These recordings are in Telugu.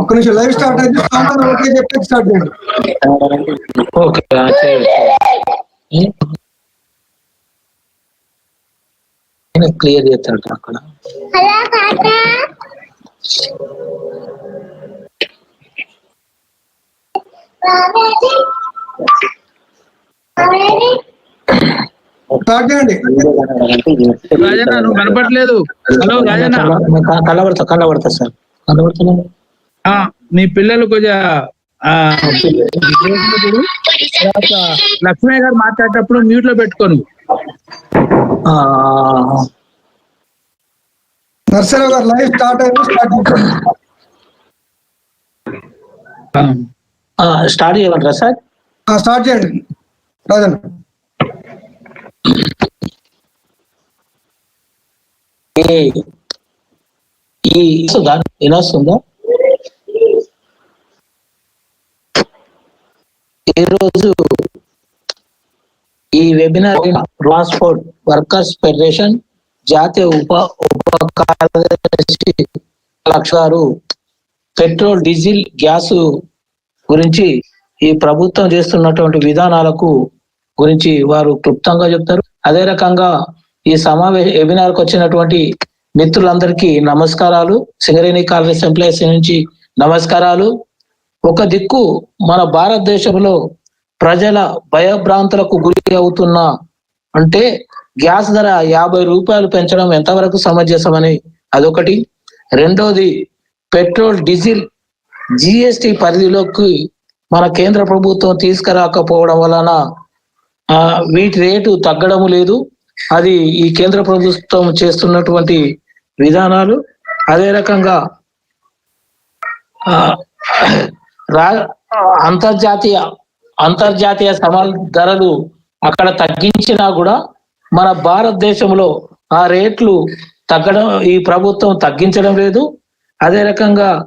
ఒక్క నిమిషం లైవ్ స్టార్ట్ అయితే ఓకే చెప్పి స్టార్ట్ చేయండి. ఓకే? ఆయన క్లియర్ చేస్తాడు అక్కడ. హలో రాజన్న నువ్వు హలో సార్. మీ పిల్లలు కొంచెం లక్ష్మయ్య గారు మాట్లాడేటప్పుడు మ్యూట్లో పెట్టుకోను ఆ, నర్సరావు గారు లైవ్ స్టార్ట్ అయింది స్టార్ట్ చేయండి. ఆ, స్టార్ట్ చేయమంటారా సార్? ఆ, స్టార్ట్ చేయండి. రాజన్న. ఈ ఎలా వస్తుందా ఈరోజు ఈ వెబినార్ ట్రాన్స్పోర్ట్ వర్కర్స్ ఫెడరేషన్ జాతీయ ఉప ఉప కార్యదర్శి లక్ష గారు పెట్రోల్ డీజిల్ గ్యాస్ గురించి ఈ ప్రభుత్వం చేస్తున్నటువంటి విధానాలకు గురించి వారు క్లుప్తంగా చెప్తారు. అదే రకంగా ఈ సమావేశ వెబినార్కి వచ్చినటువంటి మిత్రులందరికీ నమస్కారాలు. సింగరేణి కాంగ్రెస్ ఎంప్లాయీస్ నుంచి నమస్కారాలు. ఒక దిక్కు మన భారతదేశంలో ప్రజల భయభ్రాంతులకు గురి అవుతున్న అంటే గ్యాస్ ధర యాభై రూపాయలు పెంచడం ఎంతవరకు సమంజసమని అదొకటి. రెండోది పెట్రోల్ డీజిల్ జిఎస్టి పరిధిలోకి మన కేంద్ర ప్రభుత్వం తీసుకురాకపోవడం వలన వీటి రేటు తగ్గడం లేదు. అది ఈ కేంద్ర ప్రభుత్వం చేస్తున్నటువంటి విధానాలు అదే రకంగా ఆ, రా అంతర్జాతీయ అంతర్జాతీయ సమాన ధరలు అక్కడ తగ్గించినా కూడా మన భారతదేశంలో ఆ రేట్లు తగ్గడం ఈ ప్రభుత్వం తగ్గించడం లేదు. అదే రకంగా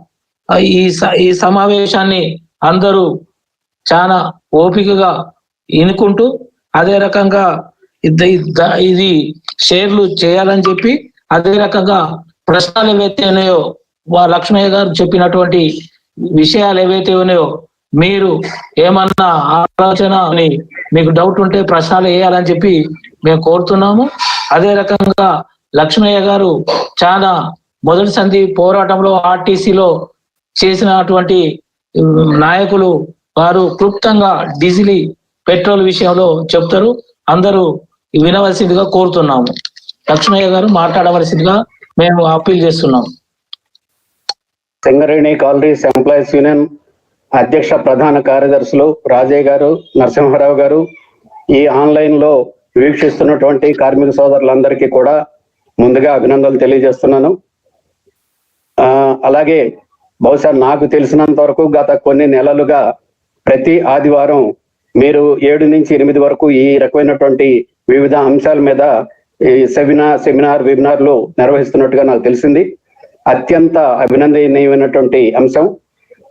ఈ స- ఈ సమావేశాన్ని అందరూ చాలా ఓపికగా ఎన్నుకుంటూ అదే రకంగా ఇది షేర్లు చేయాలని చెప్పి అదే రకంగా ప్రశ్నలు ఏవైతే ఉన్నాయో వా లక్ష్మయ్య గారు చెప్పినటువంటి విషయాలు ఏవైతే ఉన్నాయో మీరు ఏమన్నా ఆలోచన అని మీకు డౌట్ ఉంటే ప్రశ్నలు వేయాలని చెప్పి మేము కోరుతున్నాము. అదే రకంగా లక్ష్మయ్య గారు చాలా మొదటి సంధి పోరాటంలో ఆర్టీసీలో చేసినటువంటి నాయకులు వారు క్లుప్తంగా డీజిల్ పెట్రోల్ విషయంలో చెప్తారు. అందరూ వినవలసిందిగా కోరుతున్నాము. లక్ష్మయ్య గారు మాట్లాడవలసిందిగా మేము అప్పీల్ చేస్తున్నాం సింగరేణి కాలరీస్ ఎంప్లాయీస్ యూనియన్ అధ్యక్ష ప్రధాన కార్యదర్శులు రాజయ్య గారు నరసింహారావు గారు ఈ ఆన్లైన్లో వీక్షిస్తున్నటువంటి కార్మిక సోదరులందరికీ కూడా ముందుగా అభినందనలు తెలియజేస్తున్నాను. ఆ, అలాగే బహుశా నాకు తెలిసినంత వరకు గత కొన్ని నెలలుగా ప్రతి ఆదివారం మీరు ఏడు నుంచి ఎనిమిది వరకు ఈ రకమైనటువంటి వివిధ అంశాల మీద ఈ సెమినార్ సెమినార్ వెబినార్లు నిర్వహిస్తున్నట్టుగా నాకు తెలిసింది. అత్యంత అభినందనీయమైనటువంటి అంశం.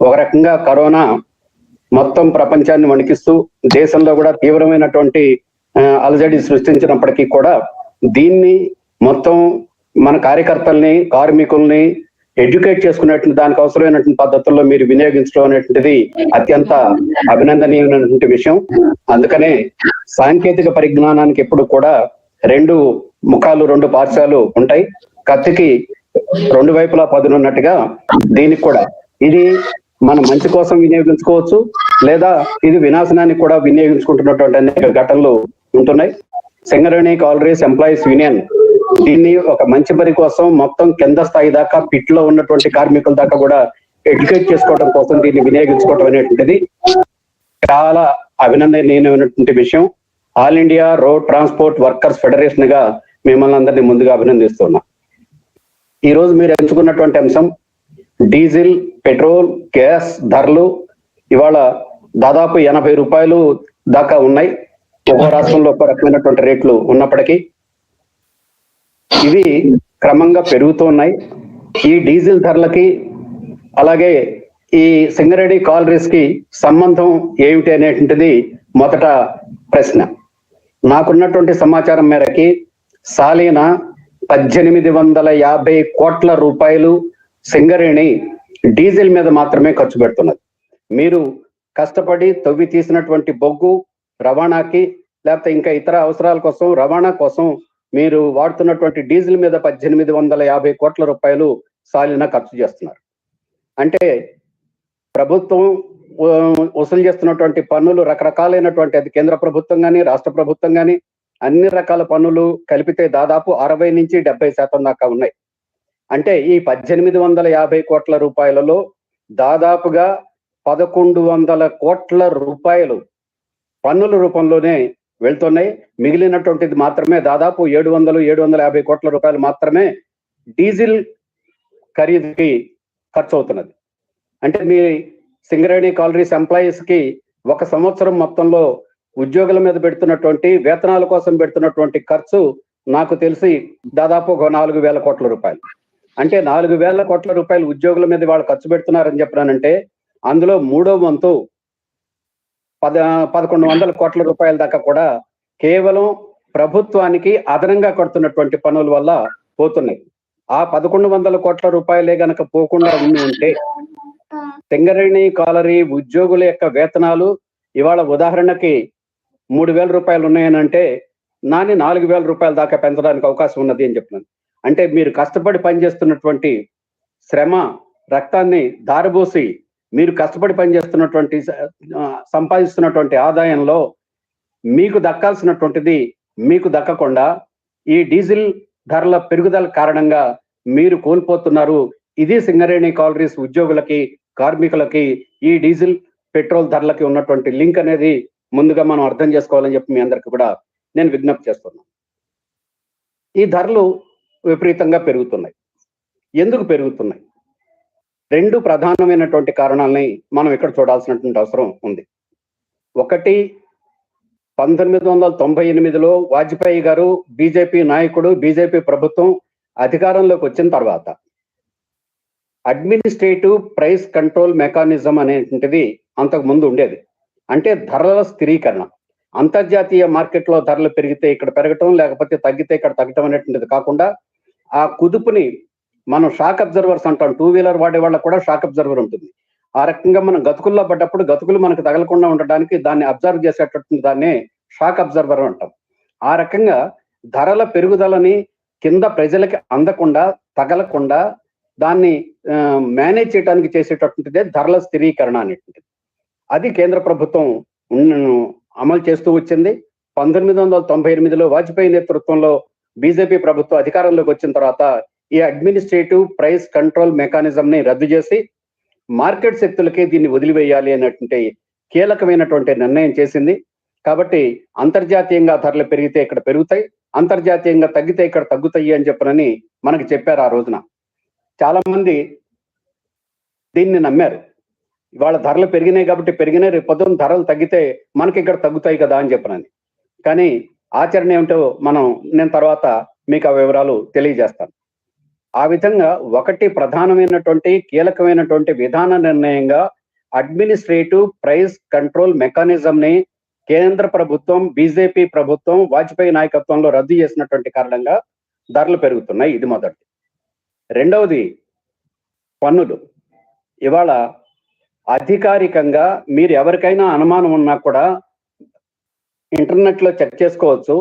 ఒక రకంగా కరోనా మొత్తం ప్రపంచాన్ని వణికిస్తూ దేశంలో కూడా తీవ్రమైనటువంటి అలజడి సృష్టించినప్పటికీ కూడా దీన్ని మొత్తం మన కార్యకర్తల్ని కార్మికుల్ని ఎడ్యుకేట్ చేసుకునేటువంటి దానికి అవసరమైనటువంటి పద్ధతుల్లో మీరు వినియోగించడం అనేటువంటిది అత్యంత అభినందనీయమైనటువంటి విషయం. అందుకనే సాంకేతిక పరిజ్ఞానానికి ఎప్పుడు కూడా రెండు ముఖాలు రెండు పార్శ్వాలు ఉంటాయి. కత్తికి రెండు వైపులా పదునున్నట్టుగా దీనికి కూడా. ఇది మన మంచి కోసం వినియోగించుకోవచ్చు లేదా ఇది వినాశనానికి కూడా వినియోగించుకుంటున్నటువంటి అనేక ఘటనలు ఉంటున్నాయి. సింగరేణి కాలరీస్ ఎంప్లాయీస్ యూనియన్ దీన్ని ఒక మంచి పని కోసం మొత్తం కింద స్థాయి దాకా పిట్లో ఉన్నటువంటి కార్మికుల దాకా కూడా ఎడ్యుకేట్ చేసుకోవడం కోసం దీన్ని వినియోగించుకోవడం అనేటువంటిది చాలా అభినందనీయమైనటువంటి విషయం. All India road transport workers ఫెడరేషన్గా మిమ్మల్ని అందరినీ ముందుగా అభినందిస్తున్నా. ఈ రోజు మీరు ఎంచుకున్నటువంటి అంశం డీజిల్ పెట్రోల్ గ్యాస్ ధరలు ఇవాళ దాదాపు ఎనభై రూపాయలు దాకా ఉన్నాయి. ఒక్కో రాష్ట్రంలో ఒక్కో రకమైనటువంటి రేట్లు ఉన్నప్పటికీ ఇవి క్రమంగా పెరుగుతున్నాయి ఈ డీజిల్ ధరలకి అలాగే ఈ సింగరేణి కాలరీస్కి సంబంధం ఏమిటి అనేటువంటిది మొదట ప్రశ్న. నాకున్నటువంటి సమాచారం మేరకి సాలీనా పద్దెనిమిది వందల యాభై కోట్ల రూపాయలు సింగరేణి డీజిల్ మీద మాత్రమే ఖర్చు పెడుతున్నది. మీరు కష్టపడి తవ్వి తీసినటువంటి బొగ్గు రవాణాకి లేకపోతే ఇంకా ఇతర అవసరాల కోసం రవాణా కోసం మీరు వాడుతున్నటువంటి డీజిల్ మీద పద్దెనిమిది వందల యాభై కోట్ల రూపాయలు సాలిన ఖర్చు చేస్తున్నారు. అంటే ప్రభుత్వం వసూలు చేస్తున్నటువంటి పన్నులు రకరకాలైనటువంటి అది కేంద్ర ప్రభుత్వం కానీ రాష్ట్ర ప్రభుత్వం కానీ అన్ని రకాల పన్నులు కలిపితే దాదాపు అరవై నుంచి డెబ్బై శాతం దాకా ఉన్నాయి. అంటే ఈ పద్దెనిమిది వందల యాభై కోట్ల రూపాయలలో దాదాపుగా పదకొండు వందల కోట్ల రూపాయలు పన్నుల రూపంలోనే వెళ్తున్నాయి. మిగిలినటువంటిది మాత్రమే దాదాపు ఏడు వందలు ఏడు వందల యాభై కోట్ల రూపాయలు మాత్రమే డీజిల్ ఖరీదుకి ఖర్చు అవుతున్నది అంటే మీ సింగరేణి కాలరీస్ ఎంప్లాయీస్కి ఒక సంవత్సరం మొత్తంలో ఉద్యోగుల మీద పెడుతున్నటువంటి వేతనాల కోసం పెడుతున్నటువంటి ఖర్చు నాకు తెలిసి దాదాపు ఒక నాలుగు వేల కోట్ల రూపాయలు. అంటే నాలుగు వేల కోట్ల రూపాయలు ఉద్యోగుల మీద వాళ్ళు ఖర్చు పెడుతున్నారని చెప్పానంటే అందులో మూడో వంతు పద పదకొండు వందల కోట్ల రూపాయల దాకా కూడా కేవలం ప్రభుత్వానికి అదనంగా కడుతున్నటువంటి పనుల వల్ల పోతున్నాయి. ఆ పదకొండు వందల కోట్ల రూపాయలే గనక పోకుండా ఉండి ఉంటే తెంగరేణి కాలరీ ఉద్యోగుల యొక్క వేతనాలు ఇవాళ ఉదాహరణకి మూడు వేల రూపాయలు ఉన్నాయనంటే నాని నాలుగు వేల రూపాయల దాకా పెంచడానికి అవకాశం ఉన్నది అని చెప్తున్నాను. అంటే మీరు కష్టపడి పనిచేస్తున్నటువంటి శ్రమ రక్తాన్ని దారబోసి మీరు కష్టపడి పనిచేస్తున్నటువంటి సంపాదిస్తున్నటువంటి ఆదాయంలో మీకు దక్కాల్సినటువంటిది మీకు దక్కకుండా ఈ డీజిల్ ధరల పెరుగుదల కారణంగా మీరు కోల్పోతున్నారు. ఇది సింగరేణి కాలరీస్ ఉద్యోగులకి కార్మికులకి ఈ డీజిల్ పెట్రోల్ ధరలకి ఉన్నటువంటి లింక్ అనేది ముందుగా మనం అర్థం చేసుకోవాలని చెప్పి మీ అందరికి కూడా నేను విజ్ఞప్తి చేస్తున్నాను ఈ ధరలు విపరీతంగా పెరుగుతున్నాయి. ఎందుకు పెరుగుతున్నాయి? రెండు ప్రధానమైనటువంటి కారణాలని మనం ఇక్కడ చూడాల్సినటువంటి అవసరం ఉంది. ఒకటి పంతొమ్మిది వందల తొంభై ఎనిమిదిలో వాజ్పేయి గారు బీజేపీ నాయకుడు బీజేపీ ప్రభుత్వం అధికారంలోకి వచ్చిన తర్వాత అడ్మినిస్ట్రేటివ్ ప్రైస్ కంట్రోల్ మెకానిజం అనేటువంటిది అంతకు ముందు ఉండేది. అంటే ధరల స్థిరీకరణ. అంతర్జాతీయ మార్కెట్లో ధరలు పెరిగితే ఇక్కడ పెరగటం లేకపోతే తగ్గితే ఇక్కడ తగ్గటం అనేటువంటిది కాకుండా ఆ కుదుపుని మనం షాక్ అబ్జర్వర్స్ అంటాం. టూ వీలర్ వాడే వాళ్ళకు కూడా షాక్ అబ్జర్వర్ ఉంటుంది. ఆ రకంగా మనం గతుకుల్లో పడ్డప్పుడు గతుకులు మనకు తగలకుండా ఉండడానికి దాన్ని అబ్జర్వ్ చేసేటటువంటి దాన్ని షాక్ అబ్జర్వర్ అంటాం. ఆ రకంగా ధరల పెరుగుదలని కింద ప్రజలకి అందకుండా తగలకుండా దాన్ని మేనేజ్ చేయడానికి చేసేటటువంటిదే ధరల స్థిరీకరణ అనేటువంటిది. అది కేంద్ర ప్రభుత్వం అమలు చేస్తూ వచ్చింది. పంతొమ్మిది వందల తొంభై ఎనిమిదిలో వాజ్పేయి నేతృత్వంలో బీజేపీ ప్రభుత్వం అధికారంలోకి వచ్చిన తర్వాత ఈ అడ్మినిస్ట్రేటివ్ ప్రైస్ కంట్రోల్ మెకానిజం ని రద్దు చేసి మార్కెట్ శక్తులకే దీన్ని వదిలివేయాలి అనేటువంటి కీలకమైనటువంటి నిర్ణయం చేసింది. కాబట్టి అంతర్జాతీయంగా ధరలు పెరిగితే ఇక్కడ పెరుగుతాయి అంతర్జాతీయంగా తగ్గితే ఇక్కడ తగ్గుతాయి అని చెప్పనని మనకి చెప్పారు ఆ రోజున. చాలా మంది దీన్ని నమ్మారు. ఇవాళ ధరలు పెరిగినాయి కాబట్టి పెరిగినాయి రేపు పొద్దున్న ధరలు తగ్గితే మనకి ఇక్కడ తగ్గుతాయి కదా అని చెప్పనని. కానీ ఆచరణ ఏమిటో మనం నేను తర్వాత మీకు ఆ వివరాలు తెలియజేస్తాను. ఆ విధంగా ఒకటి ప్రధానమైనటువంటి కీలకమైనటువంటి విధాన నిర్ణయంగా అడ్మినిస్ట్రేటివ్ ప్రైస్ కంట్రోల్ మెకానిజం ని కేంద్ర ప్రభుత్వం బీజేపీ ప్రభుత్వం వాజ్పేయి నాయకత్వంలో రద్దు చేసినటువంటి కారణంగా ధరలు పెరుగుతున్నాయి. ఇది మొదటి. రెండవది పన్నులు. ఇవాళ అధికారికంగా మీరు ఎవరికైనా అనుమానం ఉన్నా కూడా ఇంటర్నెట్లో చెక్ చేసుకోవచ్చు.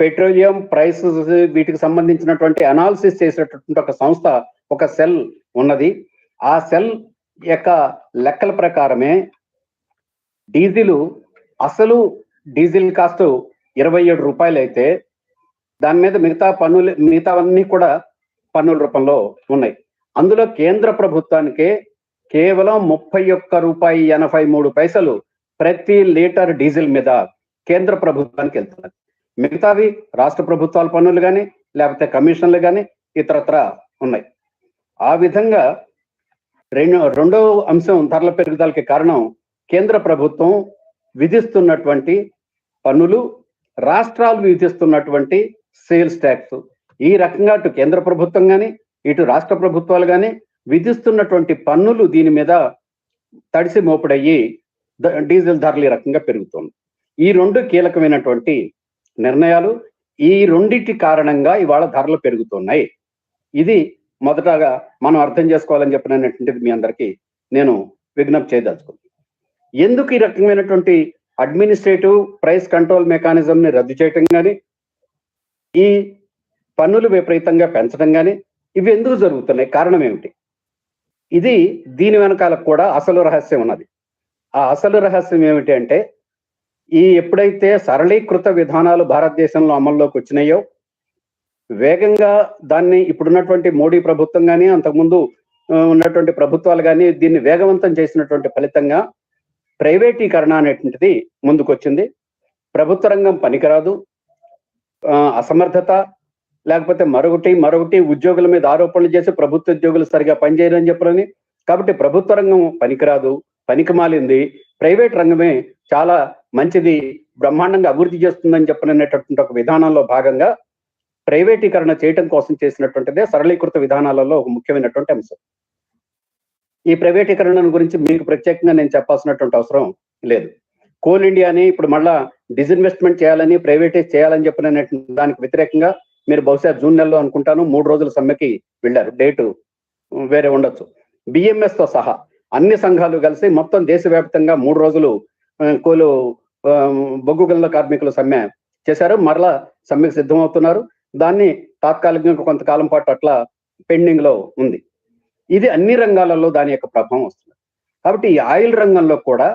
పెట్రోలియం ప్రైసెస్ వీటికి సంబంధించినటువంటి అనాలిసిస్ చేసేటటువంటి ఒక సంస్థ ఒక సెల్ ఉన్నది. ఆ సెల్ యొక్క లెక్కల ప్రకారమే డీజిల్ అసలు డీజిల్ కాస్ట్ ఇరవై ఏడు రూపాయలు అయితే దాని మీద మిగతా పన్నులు మిగతావన్నీ కూడా పన్నుల రూపంలో ఉన్నాయి. అందులో కేంద్ర ప్రభుత్వానికే కేవలం ముప్పై ఒక్క రూపాయి ఎనభై మూడు పైసలు ప్రతి లీటర్ డీజిల్ మీద కేంద్ర ప్రభుత్వానికి వెళ్తున్నది. మిగతావి రాష్ట్ర ప్రభుత్వాల పన్నులు కానీ లేకపోతే కమిషన్లు కానీ ఇతరత్ర ఉన్నాయి. ఆ విధంగా రెండు రెండవ అంశం ధరల పెరుగుదలకి కారణం కేంద్ర ప్రభుత్వం విధిస్తున్నటువంటి పన్నులు రాష్ట్రాలు విధిస్తున్నటువంటి సేల్స్ ట్యాక్స్. ఈ రకంగా అటు కేంద్ర ప్రభుత్వం కానీ ఇటు రాష్ట్ర ప్రభుత్వాలు కానీ విధిస్తున్నటువంటి పన్నులు దీని మీద తడిసి మోపుడయ్యి డీజిల్ ధరలు ఈ రకంగా పెరుగుతుంది. ఈ రెండు కీలకమైనటువంటి నిర్ణయాలు ఈ రెండింటి కారణంగా ఇవాళ ధరలు పెరుగుతున్నాయి. ఇది మొదటగా మనం అర్థం చేసుకోవాలని చెప్పినటువంటిది మీ అందరికీ నేను విజ్ఞప్తి చేయదలుచుకుంది ఎందుకు ఈ రకమైనటువంటి అడ్మినిస్ట్రేటివ్ ప్రైస్ కంట్రోల్ మెకానిజంని రద్దు చేయటం కానీ ఈ పన్నులు విపరీతంగా పెంచడం కానీ ఇవి ఎందుకు జరుగుతున్నాయి? కారణం ఏమిటి? ఇది దీని వెనకాల కూడా అసలు రహస్యం ఉన్నది. ఆ అసలు రహస్యం ఏమిటి అంటే ఈ ఎప్పుడైతే సరళీకృత విధానాలు భారతదేశంలో అమల్లోకి వచ్చినాయో వేగంగా దాన్ని ఇప్పుడున్నటువంటి మోడీ ప్రభుత్వం కానీ అంతకుముందు ఉన్నటువంటి ప్రభుత్వాలు కానీ దీన్ని వేగవంతం చేసినటువంటి ఫలితంగా ప్రైవేటీకరణ అనేటువంటిది ముందుకొచ్చింది. ప్రభుత్వ రంగం పనికిరాదు. అసమర్థత లేకపోతే మరొకటి మరొకటి ఉద్యోగుల మీద ఆరోపణలు చేసి ప్రభుత్వ ఉద్యోగులు సరిగా పనిచేయరని చెప్పాలని కాబట్టి ప్రభుత్వ రంగం పనికిరాదు పనికి మాలింది ప్రైవేట్ రంగమే చాలా మంచిది బ్రహ్మాండంగా అభివృద్ధి చేస్తుందని చెప్పననేటటువంటి ఒక విధానంలో భాగంగా ప్రైవేటీకరణ చేయటం కోసం చేసినటువంటిదే సరళీకృత విధానాలలో ఒక ముఖ్యమైనటువంటి అంశం. ఈ ప్రైవేటీకరణ గురించి మీకు ప్రత్యేకంగా నేను చెప్పాల్సినటువంటి అవసరం లేదు. కోల్ ఇండియాని ఇప్పుడు మళ్ళా డిజిన్వెస్ట్మెంట్ చేయాలని ప్రైవేటైజ్ చేయాలని చెప్పిన దానికి వ్యతిరేకంగా మీరు బహుశా జూన్ నెలలో అనుకుంటాను మూడు రోజుల సమ్మెకి వెళ్ళారు. డేటు వేరే ఉండొచ్చు. బిఎంఎస్తో సహా అన్ని సంఘాలు కలిసి మొత్తం దేశవ్యాప్తంగా మూడు రోజులు కోలు బొగ్గు గనుల కార్మికులు సమ్మె చేశారు. మరలా సమ్మెకు సిద్ధమవుతున్నారు. దాన్ని తాత్కాలికంగా కొంతకాలం పాటు అట్లా పెండింగ్లో ఉంది. ఇది అన్ని రంగాలలో దాని యొక్క ప్రభావం వస్తుంది. కాబట్టి ఈ ఆయిల్ రంగంలో కూడా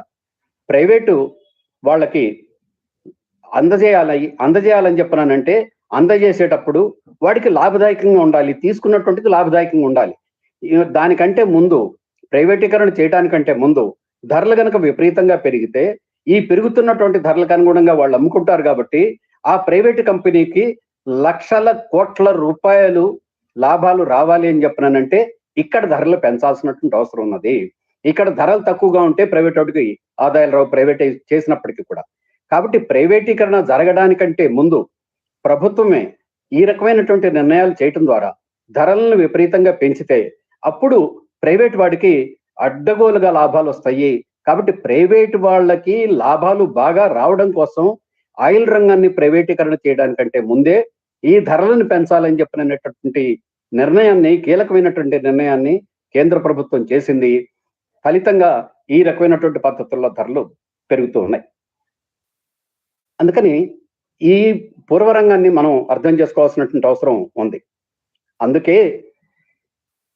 ప్రైవేటు వాళ్ళకి అందజేయాలి అందజేయాలని చెప్పినానంటే అందజేసేటప్పుడు వాడికి లాభదాయకంగా ఉండాలి తీసుకున్నటువంటిది లాభదాయకంగా ఉండాలి. దానికంటే ముందు ప్రైవేటీకరణ చేయడానికంటే ముందు ధరలు కనుక విపరీతంగా పెరిగితే ఈ పెరుగుతున్నటువంటి ధరలకు అనుగుణంగా వాళ్ళు అమ్ముకుంటారు కాబట్టి ఆ ప్రైవేట్ కంపెనీకి లక్షల కోట్ల రూపాయలు లాభాలు రావాలి అని చెప్పినానంటే ఇక్కడ ధరలు పెంచాల్సినటువంటి అవసరం ఉన్నది. ఇక్కడ ధరలు తక్కువగా ఉంటే ప్రైవేట్ వాడికి ఆదాయాలు రావు ప్రైవేటైజ్ చేసినప్పటికీ కూడా. కాబట్టి ప్రైవేటీకరణ జరగడానికంటే ముందు ప్రభుత్వమే ఈ రకమైనటువంటి నిర్ణయాలు చేయటం ద్వారా ధరలను విపరీతంగా పెంచితే అప్పుడు ప్రైవేట్ వాడికి అడ్డగోలుగా లాభాలు వస్తాయి. కాబట్టి ప్రైవేట్ వాళ్ళకి లాభాలు బాగా రావడం కోసం ఆయిల్ రంగాన్ని ప్రైవేటీకరణ చేయడానికంటే ముందే ఈ ధరలను పెంచాలని చెప్పినటువంటి నిర్ణయాన్ని కీలకమైనటువంటి నిర్ణయాన్ని కేంద్ర ప్రభుత్వం చేసింది. ఫలితంగా ఈ రకమైనటువంటి పద్ధతుల్లో ధరలు పెరుగుతూ ఉన్నాయి. అందుకని ఈ పూర్వరంగాన్ని మనం అర్థం చేసుకోవాల్సినటువంటి అవసరం ఉంది. అందుకే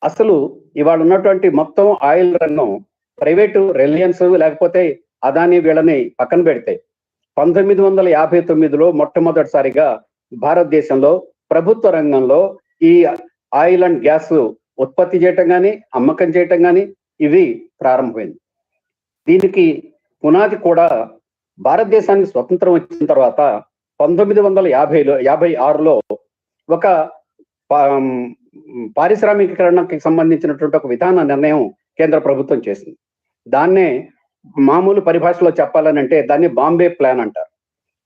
అసలు ఇవాళ ఉన్నటువంటి మొత్తం ఆయిల్ రంగం ప్రైవేటు రిలయన్స్ లేకపోతే అదాని వీళ్ళని పక్కన పెడితే పంతొమ్మిది వందల యాభై తొమ్మిదిలో మొట్టమొదటిసారిగా భారతదేశంలో ప్రభుత్వ రంగంలో ఈ ఆయిల్ అండ్ గ్యాస్ ఉత్పత్తి చేయటం కానీ అమ్మకం చేయటం కానీ ఇవి ప్రారంభమైంది. దీనికి పునాది కూడా భారతదేశానికి స్వతంత్రం వచ్చిన తర్వాత పంతొమ్మిది వందల యాభైలో యాభై ఆరులో ఒక పారిశ్రామికీకరణకి సంబంధించినటువంటి ఒక విధాన నిర్ణయం కేంద్ర ప్రభుత్వం చేసింది. దాన్నే మామూలు పరిభాషలో చెప్పాలనంటే దాన్ని బాంబే ప్లాన్ అంటారు.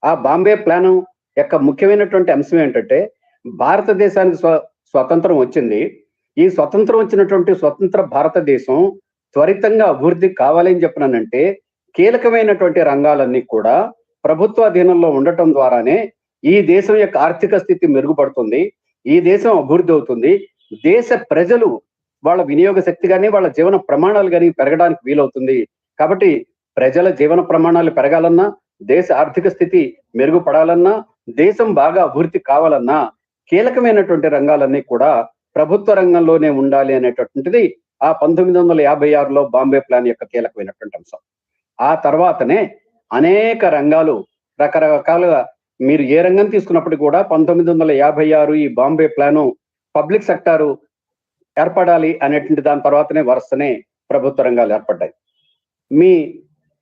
ఆ బాంబే ప్లాన్ యొక్క ముఖ్యమైనటువంటి అంశం ఏంటంటే భారతదేశానికి స్వ స్వతంత్రం వచ్చింది. ఈ స్వతంత్రం వచ్చినటువంటి స్వతంత్ర భారతదేశం త్వరితంగా అభివృద్ధి కావాలని చెప్పినానంటే కీలకమైనటువంటి రంగాలన్నీ కూడా ప్రభుత్వ అధీనంలో ఉండటం ద్వారానే ఈ దేశం యొక్క ఆర్థిక స్థితి మెరుగుపడుతుంది. ఈ దేశం అభివృద్ధి అవుతుంది. దేశ ప్రజలు వాళ్ళ వినియోగ శక్తి కానీ వాళ్ళ జీవన ప్రమాణాలు కానీ పెరగడానికి వీలవుతుంది. కాబట్టి ప్రజల జీవన ప్రమాణాలు పెరగాలన్నా దేశ ఆర్థిక స్థితి మెరుగుపడాలన్నా దేశం బాగా అభివృద్ధి కావాలన్నా కీలకమైనటువంటి రంగాలన్నీ కూడా ప్రభుత్వ రంగంలోనే ఉండాలి అనేటటువంటిది ఆ పంతొమ్మిది వందల యాభై ఆరులో బాంబే ప్లాన్ యొక్క కీలకమైనటువంటి అంశం. ఆ తర్వాతనే అనేక రంగాలు రకరకాలుగా మీరు ఏ రంగం తీసుకున్నప్పటికీ కూడా పంతొమ్మిది వందల యాభై ఆరు ఈ బాంబే ప్లాను పబ్లిక్ సెక్టారు ఏర్పడాలి అనేటువంటి దాని తర్వాతనే వరుసనే ప్రభుత్వ రంగాలు ఏర్పడ్డాయి. మీ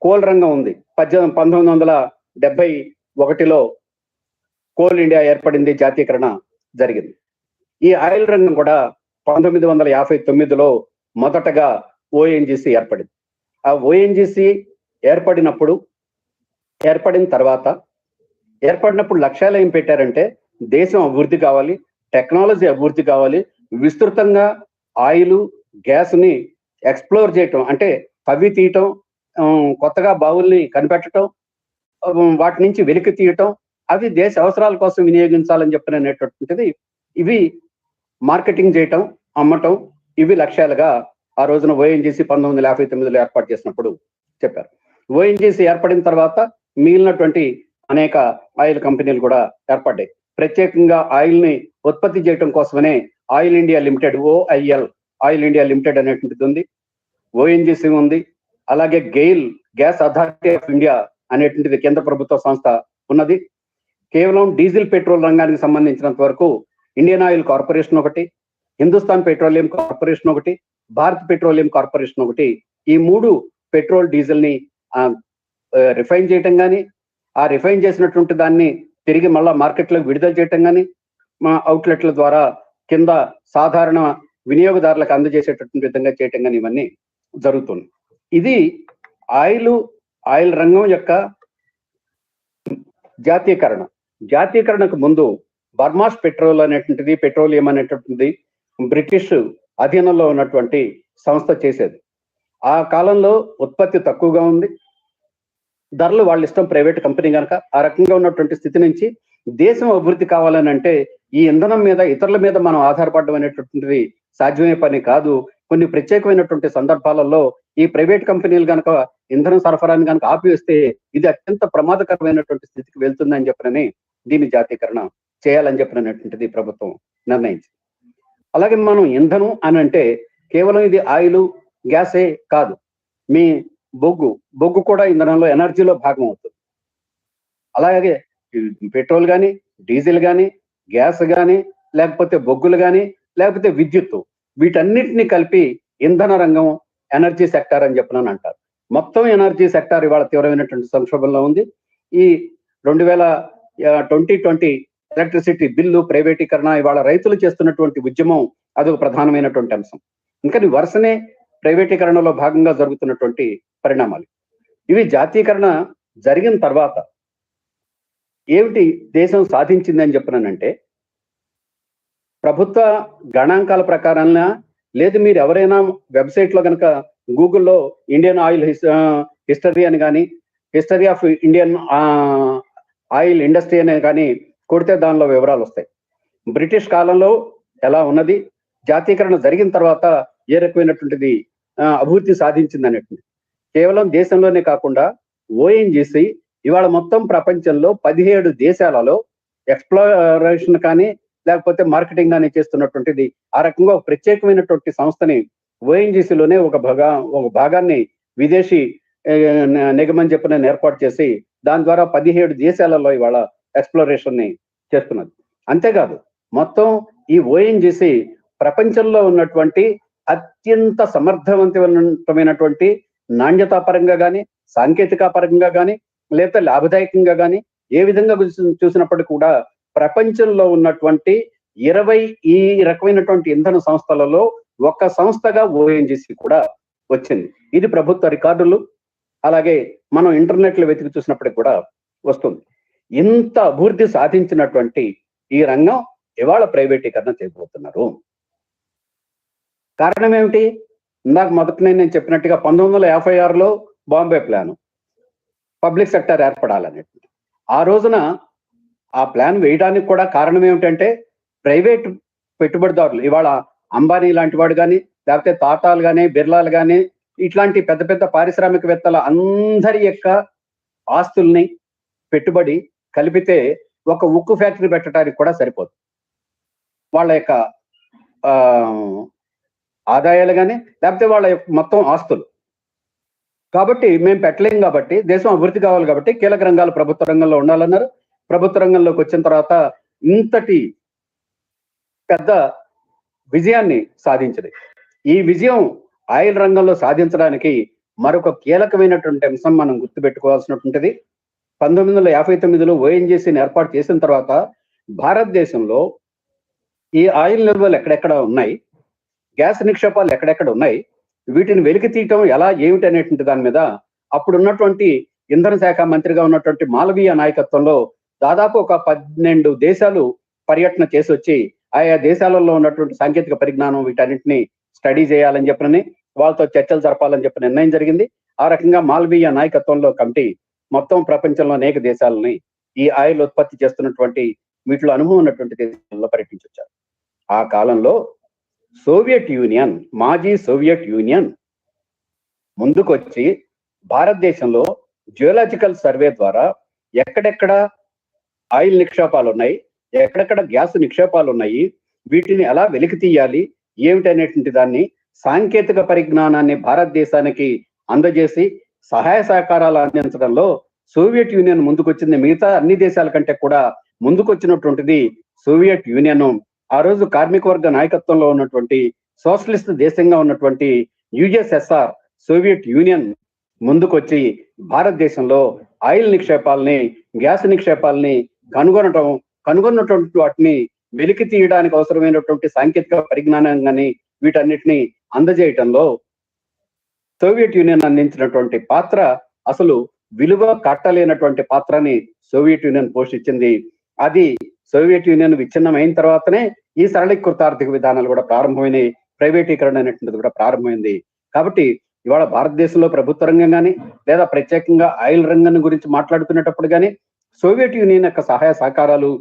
కోల్ రంగం ఉంది. పద్దెనిమిది పంతొమ్మిది వందల డెబ్బై ఒకటిలో కోల్ ఇండియా ఏర్పడింది జాతీయకరణ జరిగింది. ఈ ఆయిల్ రంగం కూడా పంతొమ్మిది వందల యాభై తొమ్మిదిలో మొదటగా ఓఎన్జిసి ఏర్పడింది. ఆ ఓఎన్జిసి ఏర్పడినప్పుడు ఏర్పడిన తర్వాత ఏర్పడినప్పుడు లక్ష్యాలు ఏం పెట్టారంటే దేశం అభివృద్ధి కావాలి టెక్నాలజీ అభివృద్ధి కావాలి విస్తృతంగా ఆయిల్ గ్యాస్ని ఎక్స్ప్లోర్ చేయటం అంటే పవి తీయటం కొత్తగా బావుల్ని కనిపెట్టడం వాటి నుంచి వెలికి తీయటం అవి దేశ అవసరాల కోసం వినియోగించాలని చెప్పిన అనేటటువంటిది ఇవి మార్కెటింగ్ చేయటం అమ్మటం ఇవి లక్ష్యాలుగా ఆ రోజున ఓఎన్జీసీ పంతొమ్మిది వందల యాభై తొమ్మిదిలో ఏర్పాటు చేసినప్పుడు చెప్పారు. ఓఎన్జీసీ ఏర్పడిన తర్వాత మిగిలినటువంటి అనేక ఆయిల్ కంపెనీలు కూడా ఏర్పడ్డాయి. ప్రత్యేకంగా ఆయిల్ని ఉత్పత్తి చేయడం కోసమనే oil India limited OIL oil India limited అనేటువంటిది ఉంది. ఓఎన్జీసీ ఉంది. అలాగే GAIL gas authority of India అనేటువంటిది కేంద్ర ప్రభుత్వ సంస్థ ఉన్నది. కేవలం డీజిల్ పెట్రోల్ రంగానికి సంబంధించినంత వరకు ఇండియన్ ఆయిల్ కార్పొరేషన్ ఒకటి హిందుస్థాన్ పెట్రోలియం కార్పొరేషన్ ఒకటి భారత్ పెట్రోలియం కార్పొరేషన్ ఒకటి ఈ మూడు పెట్రోల్ డీజిల్ని రిఫైన్ చేయటం కానీ ఆ రిఫైన్ చేసినటువంటి దాన్ని తిరిగి మళ్ళా మార్కెట్లో విడుదల చేయటం కానీ మా అవుట్లెట్ల ద్వారా కింద సాధారణ వినియోగదారులకు అందజేసేటటువంటి విధంగా చేయటం కానీ ఇవన్నీ జరుగుతుంది. ఇది ఆయిల్ ఆయిల్ రంగం యొక్క జాతీయకరణ. జాతీయకరణకు ముందు బర్మాస్ పెట్రోల్ అనేటువంటిది పెట్రోలియం అనేటువంటిది బ్రిటిష్ అధీనంలో ఉన్నటువంటి సంస్థ చేసేది. ఆ కాలంలో ఉత్పత్తి తక్కువగా ఉంది. ధరలు వాళ్ళ ఇష్టం ప్రైవేట్ కంపెనీ కనుక ఆ రకంగా ఉన్నటువంటి స్థితి నుంచి దేశం అభివృద్ధి కావాలని అంటే ఈ ఇంధనం మీద ఇతరుల మీద మనం ఆధారపడడం అనేటువంటిది సాధ్యమయ్యే పని కాదు. కొన్ని ప్రత్యేకమైనటువంటి సందర్భాలలో ఈ ప్రైవేట్ కంపెనీలు కనుక ఇంధన సరఫరాని కనుక ఆపివేస్తే ఇది అత్యంత ప్రమాదకరమైనటువంటి స్థితికి వెళ్తుందని చెప్పనని దీని జాతీకరణ చేయాలని చెప్పినటువంటిది ప్రభుత్వం నిర్ణయించింది. అలాగే మనం ఇంధనం అని అంటే కేవలం ఇది ఆయిల్ గ్యాసే కాదు. మీ బొగ్గు బొగ్గు కూడా ఇంధనంలో ఎనర్జీలో భాగం అవుతుంది. అలాగే పెట్రోల్ కానీ డీజిల్ కానీ గ్యాస్ కానీ లేకపోతే బొగ్గులు కానీ లేకపోతే విద్యుత్తు వీటన్నిటిని కలిపి ఇంధన రంగం ఎనర్జీ సెక్టార్ అని చెప్పిన అంటారు. మొత్తం ఎనర్జీ సెక్టార్ ఇవాళ తీవ్రమైనటువంటి సంక్షోభంలో ఉంది. ఈ రెండు వేల ట్వంటీ ట్వంటీ ఎలక్ట్రిసిటీ బిల్లు ప్రైవేటీకరణ ఇవాళ రైతులు చేస్తున్నటువంటి ఉద్యమం అదొక ప్రధానమైనటువంటి అంశం. ఇంకా వరుసనే ప్రైవేటీకరణలో భాగంగా జరుగుతున్నటువంటి పరిణామాలు. ఇవి జాతీయకరణ జరిగిన తర్వాత ఏమిటి దేశం సాధించిందని చెప్పినానంటే ప్రభుత్వ గణాంకాల ప్రకారంగా లేదు మీరు ఎవరైనా వెబ్సైట్లో కనుక గూగుల్లో ఇండియన్ ఆయిల్ హిస్టరీ అని కానీ history of Indian oil industry అనే కానీ కొడితే దానిలో వివరాలు వస్తాయి. బ్రిటిష్ కాలంలో ఎలా ఉన్నది జాతీయకరణ జరిగిన తర్వాత ఏ రకమైనటువంటిది అభివృద్ధి సాధించింది అనేటువంటి కేవలం దేశంలోనే కాకుండా ఓఎన్జిసి ఇవాళ మొత్తం ప్రపంచంలో పదిహేడు దేశాలలో ఎక్స్ప్లోరేషన్ కానీ లేకపోతే మార్కెటింగ్ కానీ చేస్తున్నటువంటిది. ఆ రకంగా ఒక ప్రత్యేకమైనటువంటి సంస్థని ONGC లోనే ఒక భాగా ఒక భాగాన్ని విదేశీ నిగమని చెప్పిన ఏర్పాటు చేసి దాని ద్వారా పదిహేడు దేశాలలో ఇవాళ ఎక్స్ప్లోరేషన్ని చేస్తున్నది. అంతేకాదు మొత్తం ఈ ఓఎన్జిసి ప్రపంచంలో ఉన్నటువంటి అత్యంత సమర్థవంతమైనటువంటి నాణ్యతా పరంగా కానీ సాంకేతిక పరంగా కానీ లేదా లాభదాయకంగా కానీ ఏ విధంగా చూసినప్పటికీ కూడా ప్రపంచంలో ఉన్నటువంటి ఇరవై ఈ రకమైనటువంటి ఇంధన సంస్థలలో ఒక సంస్థగా ఓఎన్జిసి కూడా వచ్చింది. ఇది ప్రభుత్వ రికార్డులు అలాగే మనం ఇంటర్నెట్లో వెతికి చూసినప్పటికి కూడా వస్తుంది. ఇంత అభివృద్ధి సాధించినటువంటి ఈ రంగం ఇవాళ ప్రైవేటీకరణ చేయబోతున్నారు. కారణం ఏమిటి? ఇందాక మొదటనే నేను చెప్పినట్టుగా పంతొమ్మిది వందల యాభై ఆరులో బాంబే ప్లాన్. పబ్లిక్ సెక్టర్ ఏర్పడాలనేది ఆ రోజున ఆ ప్లాన్ వేయడానికి కూడా కారణం ఏమిటంటే ప్రైవేట్ పెట్టుబడిదారులు ఇవాళ అంబానీ లాంటి వాడు కానీ లేకపోతే తాతాలు కానీ బిర్లాలు కానీ ఇట్లాంటి పెద్ద పెద్ద పారిశ్రామికవేత్తల అందరి యొక్క ఆస్తుల్ని పెట్టుబడి కలిపితే ఒక ఉక్కు ఫ్యాక్టరీ పెట్టడానికి కూడా సరిపోదు. వాళ్ళ యొక్క ఆదాయాలు కానీ లేకపోతే వాళ్ళ యొక్క మొత్తం ఆస్తులు. కాబట్టి మేము పెట్టలేం కాబట్టి దేశం అభివృద్ధి కావాలి కాబట్టి కీలక రంగాలు ప్రభుత్వ రంగంలో ఉండాలన్నారు. ప్రభుత్వ రంగంలోకి వచ్చిన తర్వాత ఇంతటి పెద్ద విజయాన్ని సాధించింది. ఈ విజయం ఆయిల్ రంగంలో సాధించడానికి మరొక కీలకమైనటువంటి అంశం మనం గుర్తుపెట్టుకోవాల్సినటువంటిది. పంతొమ్మిది వందల యాభై తొమ్మిదిలో ఓఎన్జీసీని ఏర్పాటు చేసిన తర్వాత భారతదేశంలో ఈ ఆయిల్ నిల్వలు ఎక్కడెక్కడ ఉన్నాయి? గ్యాస్ నిక్షేపాలు ఎక్కడెక్కడ ఉన్నాయి? వీటిని వెలికి తీయటం ఎలా ఏమిటి అనేటువంటి దాని మీద అప్పుడు ఉన్నటువంటి ఇంధన శాఖ మంత్రిగా ఉన్నటువంటి మాలవీయ నాయకత్వంలో దాదాపు ఒక పన్నెండు దేశాలు పర్యటన చేసి వచ్చి ఆయా దేశాలలో ఉన్నటువంటి సాంకేతిక పరిజ్ఞానం వీటన్నిటిని స్టడీ చేయాలని చెప్పని వాళ్ళతో చర్చలు జరపాలని చెప్పి నిర్ణయం జరిగింది. ఆ రకంగా మాల్వీయ నాయకత్వంలో కమిటీ మొత్తం ప్రపంచంలో అనేక దేశాలని ఈ ఆయిల్ ఉత్పత్తి చేస్తున్నటువంటి వీటిలో అనుభవం ఉన్నటువంటి దేశాల్లో పర్యటించొచ్చారు ఆ కాలంలో సోవియట్ యూనియన్ మాజీ సోవియట్ యూనియన్ ముందుకొచ్చి భారతదేశంలో జియోలాజికల్ సర్వే ద్వారా ఎక్కడెక్కడ ఆయిల్ నిక్షేపాలు ఉన్నాయి ఎక్కడెక్కడ గ్యాస్ నిక్షేపాలు ఉన్నాయి వీటిని ఎలా వెలికి తీయాలి ఏమిటనేటువంటి దాన్ని సాంకేతిక పరిజ్ఞానాన్ని భారతదేశానికి అందజేసి సహాయ సహకారాలు అందించడంలో సోవియట్ యూనియన్ ముందుకొచ్చింది. మిగతా అన్ని దేశాల కంటే కూడా ముందుకొచ్చినటువంటిది సోవియట్ యూనియన్. ఆ రోజు కార్మిక వర్గ నాయకత్వంలో ఉన్నటువంటి సోషలిస్ట్ దేశంగా ఉన్నటువంటి యుఎస్ఎస్ఆర్ సోవియట్ యూనియన్ ముందుకొచ్చి భారతదేశంలో ఆయిల్ నిక్షేపాలని గ్యాస్ నిక్షేపాలని కనుగొనటం కనుగొన్నటువంటి వాటిని వెలికి తీయడానికి అవసరమైనటువంటి సాంకేతిక పరిజ్ఞానం కానీ వీటన్నిటిని అందజేయటంలో సోవియట్ యూనియన్ అందించినటువంటి పాత్ర అసలు విలువ కట్టలేనటువంటి పాత్రని సోవియట్ యూనియన్ పోషించింది. అది సోవియట్ యూనియన్ విచ్ఛిన్నమైన తర్వాతనే ఈ సరళీకృత ఆర్థిక విధానాలు కూడా ప్రారంభమైనవి ప్రైవేటీకరణ అనేటువంటిది కూడా ప్రారంభమైంది. కాబట్టి ఇవాళ భారతదేశంలో ప్రభుత్వ రంగం కానీ లేదా ప్రత్యేకంగా ఆయిల్ రంగం గురించి మాట్లాడుకునేటప్పుడు కానీ సోవియట్ యూనియన్ యొక్క సహాయ సహకారాలు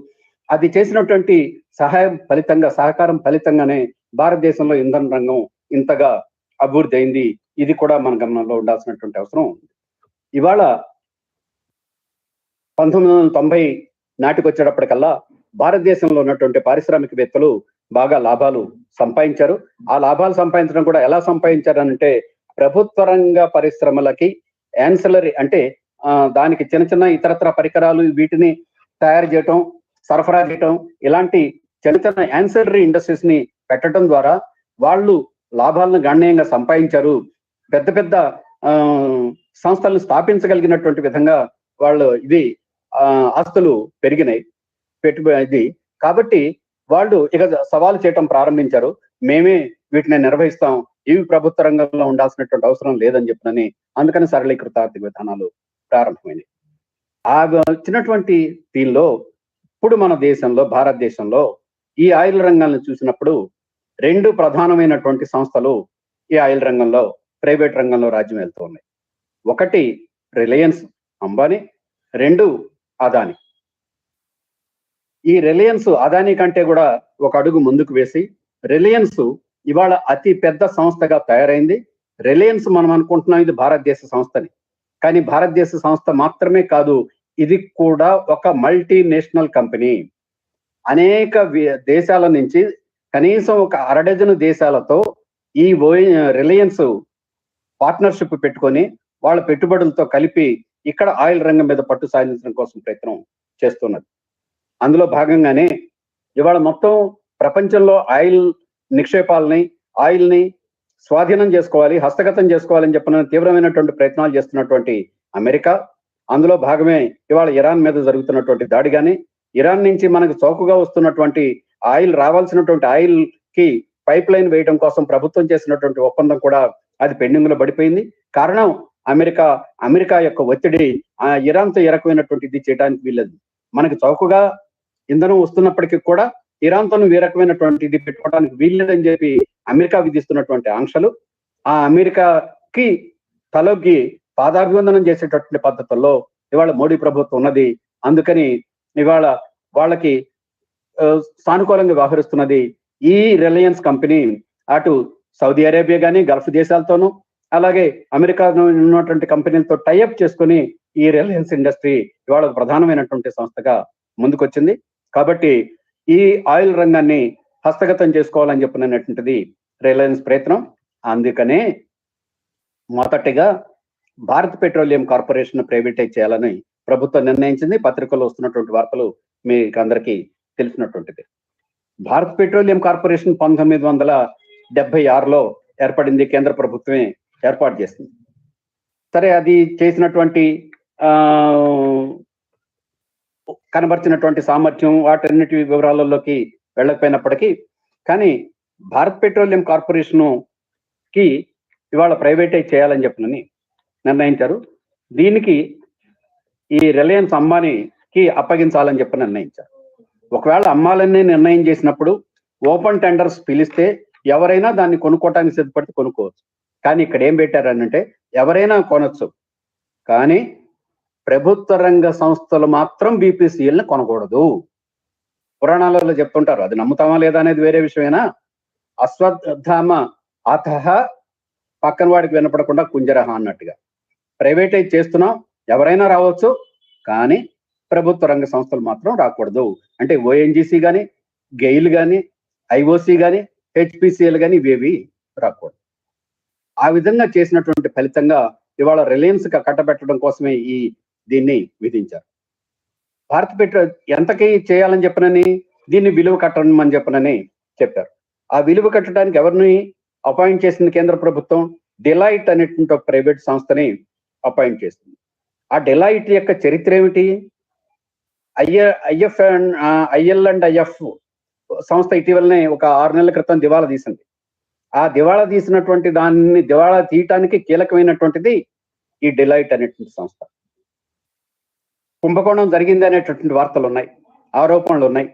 అది చేసినటువంటి సహాయం ఫలితంగా సహకారం ఫలితంగానే భారతదేశంలో ఇంధన రంగం ఇంతగా అభివృద్ధి అయింది. ఇది కూడా మన గమనంలో ఉండాల్సినటువంటి అవసరం ఉంది. ఇవాళ పంతొమ్మిది వందల తొంభై నాటికి వచ్చేటప్పటికల్లా భారతదేశంలో ఉన్నటువంటి పారిశ్రామికవేత్తలు బాగా లాభాలు సంపాదించారు. ఆ లాభాలు సంపాదించడం కూడా ఎలా సంపాదించారు అంటే ప్రభుత్వ రంగ పరిశ్రమలకి యాన్సలరీ అంటే దానికి చిన్న చిన్న ఇతరత్ర పరికరాలు వీటిని తయారు చేయటం సరఫరా చేయటం ఇలాంటి చిన్న చిన్న యాన్సలరీ ఇండస్ట్రీస్ని పెట్టడం ద్వారా వాళ్ళు లాభాలను గణనీయంగా సంపాదించారు. పెద్ద పెద్ద ఆ, సంస్థలను స్థాపించగలిగినటువంటి విధంగా వాళ్ళు ఇది ఆ, ఆస్తులు పెరిగినాయి. పెట్టుబడి ఇది కాబట్టి వాళ్ళు ఇక సవాలు చేయటం ప్రారంభించారు. మేమే వీటిని నిర్వహిస్తాం. ఇవి ప్రభుత్వ రంగంలో ఉండాల్సినటువంటి అవసరం లేదని చెప్పినని అందుకని సరళీకృత ఆర్థిక విధానాలు ప్రారంభమైనవి ఆ వచ్చినటువంటి దీనిలో ఇప్పుడు మన దేశంలో భారతదేశంలో ఈ ఆయిల్ రంగాలను చూసినప్పుడు రెండు ప్రధానమైనటువంటి సంస్థలు ఈ ఆయిల్ రంగంలో ప్రైవేట్ రంగంలో రాజ్యం వెళ్తూ ఉన్నాయి. ఒకటి రిలయన్స్ అంబానీ. రెండు అదాని. ఈ రిలయన్స్ అదాని కంటే కూడా ఒక అడుగు ముందుకు వేసి రిలయన్స్ ఇవాళ అతి పెద్ద సంస్థగా తయారైంది. రిలయన్స్ మనం అనుకుంటున్నాం ఇది భారతదేశ సంస్థని. కానీ భారతదేశ సంస్థ మాత్రమే కాదు ఇది కూడా ఒక మల్టీనేషనల్ కంపెనీ. అనేక దేశాల నుంచి కనీసం ఒక అరడజను దేశాలతో ఈ రిలయన్స్ పార్ట్నర్షిప్ పెట్టుకొని వాళ్ళ పెట్టుబడులతో కలిపి ఇక్కడ ఆయిల్ రంగం మీద పట్టు సాధించడం కోసం ప్రయత్నం చేస్తున్నది. అందులో భాగంగానే ఇవాళ మొత్తం ప్రపంచంలో ఆయిల్ నిక్షేపాలని ఆయిల్ని స్వాధీనం చేసుకోవాలి హస్తగతం చేసుకోవాలని చెప్పిన తీవ్రమైనటువంటి ప్రయత్నాలు చేస్తున్నటువంటి అమెరికా. అందులో భాగమే ఇవాళ ఇరాన్ మీద జరుగుతున్నటువంటి దాడి కానీ ఇరాన్ నుంచి మనకు చౌకగా వస్తున్నటువంటి ఆయిల్ రావాల్సినటువంటి ఆయిల్కి పైప్ లైన్ వేయడం కోసం ప్రభుత్వం చేసినటువంటి ఒప్పందం కూడా అది పెండింగ్లో పడిపోయింది. కారణం అమెరికా అమెరికా యొక్క ఒత్తిడి ఆ ఇరాన్తో ఇరకమైనటువంటి ఇది చేయడానికి వీల్లేదు. మనకి చౌకగా ఇంధనం వస్తున్నప్పటికీ కూడా ఇరాన్తో ఏ రకమైనటువంటి ఇది పెట్టుకోవడానికి వీల్లేదని చెప్పి అమెరికా విధిస్తున్నటువంటి ఆంక్షలు ఆ అమెరికాకి తలొగ్గి పాదాభివందనం చేసేటటువంటి పద్ధతుల్లో ఇవాళ మోడీ ప్రభుత్వం ఉన్నది. అందుకని ఇవాళ వాళ్ళకి సానుకూలంగా వ్యవహరిస్తున్నది ఈ రిలయన్స్ కంపెనీ. అటు సౌదీ అరేబియా కానీ గల్ఫ్ దేశాలతోనూ అలాగే అమెరికా ఉన్నటువంటి కంపెనీలతో టైఅప్ చేసుకుని ఈ రిలయన్స్ ఇండస్ట్రీ ఇవాళ ప్రధానమైనటువంటి సంస్థగా ముందుకొచ్చింది. కాబట్టి ఈ ఆయిల్ రంగాన్ని హస్తగతం చేసుకోవాలని చెప్పినటువంటిది రిలయన్స్ ప్రయత్నం. అందుకనే మొదటిగా భారత్ పెట్రోలియం కార్పొరేషన్ ప్రైవేటైజ్ చేయాలని ప్రభుత్వం నిర్ణయించింది. పత్రికల్లో వస్తున్నటువంటి వార్తలు మీకు అందరికీ తెలిసినటువంటిది భారత్ పెట్రోలియం కార్పొరేషన్ పంతొమ్మిది వందల డెబ్బై ఆరులో ఏర్పడింది. కేంద్ర ప్రభుత్వమే ఏర్పాటు చేసింది. సరే అది చేసినటువంటి కనబరిచినటువంటి సామర్థ్యం వాటన్నిటి వివరాలలోకి వెళ్ళకపోయినప్పటికీ కానీ భారత్ పెట్రోలియం కార్పొరేషన్కి ఇవాళ ప్రైవేటైజ్ చేయాలని చెప్పనని నిర్ణయించారు. దీనికి ఈ రిలయన్స్ అమ్మానికి అప్పగించాలని చెప్పి నిర్ణయించారు. ఒకవేళ అమ్మాలన్నీ నిర్ణయం చేసినప్పుడు ఓపెన్ టెండర్స్ పిలిస్తే ఎవరైనా దాన్ని కొనుక్కోవటానికి సిద్ధపడితే కొనుక్కోవచ్చు. కానీ ఇక్కడ ఏం పెట్టారనంటే ఎవరైనా కొనొచ్చు. కానీ ప్రభుత్వ రంగ సంస్థలు మాత్రం బీపీసీఎల్ని కొనకూడదు. పురాణాలలో చెప్తుంటారు అది నమ్ముతామా లేదా అనేది వేరే విషయమేనా? అశ్వత్థామ అతహ పక్కన వాడికి వినపడకుండా కుంజరహ అన్నట్టుగా. ప్రైవేటైజ్ చేస్తున్నాం ఎవరైనా రావచ్చు కానీ ప్రభుత్వ రంగ సంస్థలు మాత్రం రాకూడదు. అంటే ఓఎన్జీసీ కానీ గెయిల్ కానీ ఐఓసి కానీ హెచ్పిసిఎల్ కానీ ఇవేవి రాకూడదు. ఆ విధంగా చేసినటువంటి ఫలితంగా ఇవాళ రిలయన్స్ కట్టబెట్టడం కోసమే ఈ దీన్ని విధించారు. భారత పెట్రో ఎంతకి చేయాలని చెప్పనని దీన్ని విలువ కట్టమని చెప్పనని చెప్పారు. ఆ విలువ కట్టడానికి ఎవరిని అపాయింట్ చేసింది కేంద్ర ప్రభుత్వం? డిలైట్ అనేటువంటి ఒక ప్రైవేట్ సంస్థని అపాయింట్ చేసింది. ఆ డిలైట్ యొక్క చరిత్ర ఏమిటి? IA IF and IL and IF సంస్థ ఇటీవలనే ఒక ఆరు నెలల క్రితం దివాలా తీసింది. ఆ దివాళా తీసినటువంటి దాన్ని దివాళా తీయటానికి కీలకమైనటువంటిది ఈ డిలైట్ అనేటువంటి సంస్థ. కుంభకోణం జరిగింది అనేటటువంటి వార్తలు ఉన్నాయి ఆరోపణలు ఉన్నాయి